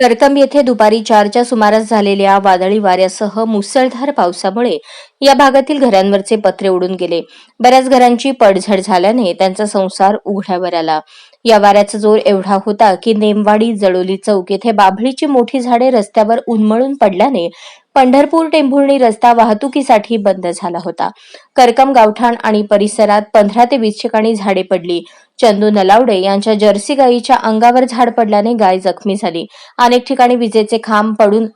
करकंब येथे दुपारी चारच्या सुमारास झालेल्या वादळी वाऱ्यासह मुसळधार पावसामुळे या भागातील घरांवरचे पत्रे उडून गेले. बऱ्याच घरांची पडझड झाल्याने त्यांचा संसार उघड्यावर आला. या वाऱ्याचा जोर एवढा होता की नेमवाडी जळोली चौक येथे बाभळीची मोठी झाडे रस्त्यावर उन्मळून पडल्याने पंढरपूर टेंभुर्णी रस्ता वाहतुकीसाठी बंद झाला होता. करकम गावठाण आणि परिसरात पंधरा ते वीस ठिकाणी झाडे पडली. चंदू नलावडे यांच्या जर्सी गायीच्या अंगावर झाड पडल्याने गाय जखमी झाली. अनेक ठिकाणी विजेचे खांब पडून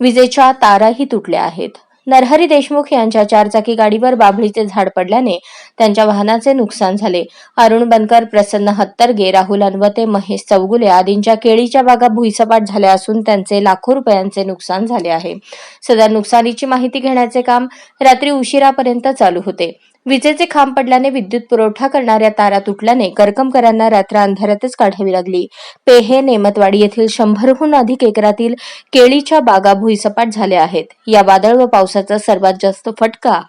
विजेच्या ताराही तुटल्या आहेत. नरहरी देशमुख यांच्या चारचाकी गाडीवर बाभळीचे झाड पडल्याने त्यांच्या वाहनाचे नुकसान झाले. अरुण बनकर प्रसन्न हत्तरगे राहुल अनवते महेश चौगुले आदींच्या केळीच्या बागा भुईसपाट झाल्या असून त्यांचे लाखो रुपयांचे नुकसान झाले आहे. सदर नुकसानीची माहिती घेण्याचे काम रात्री उशिरापर्यंत चालू होते. विजेचे खांब पडल्याने विद्युत पुरवठा करणाऱ्या तारा तुटल्याने करकमकरांना रात्र अंधारातच काढावी लागली. पेहे नेमतवाडी येथील शंभरहून अधिक एकरातील केळीच्या बागा भुईसपाट झाल्या आहेत. या वादळ व पावसाचा सर्वात जास्त फटका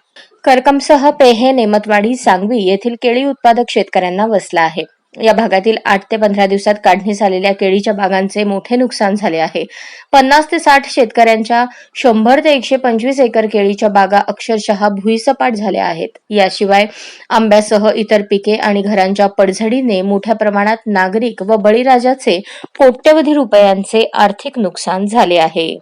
करकमसह पेहे नेमतवाडी सांगवी येथील केळी उत्पादक शेतकऱ्यांना बसला आहे. या भागातील आठ ते पंधरा दिवसात काढणी झालेल्या केळीच्या बागांचे मोठे नुकसान झाले आहे. पन्नास ते साठ शेतकऱ्यांच्या शंभर ते एकशे पंचवीस एकर केळीच्या बागा अक्षरशः भुईसपाट झाल्या आहेत. याशिवाय आंब्यासह इतर पिके आणि घरांच्या पडझडीने मोठ्या प्रमाणात नागरिक व बळीराजाचे कोट्यवधी रुपयांचे आर्थिक नुकसान झाले आहे.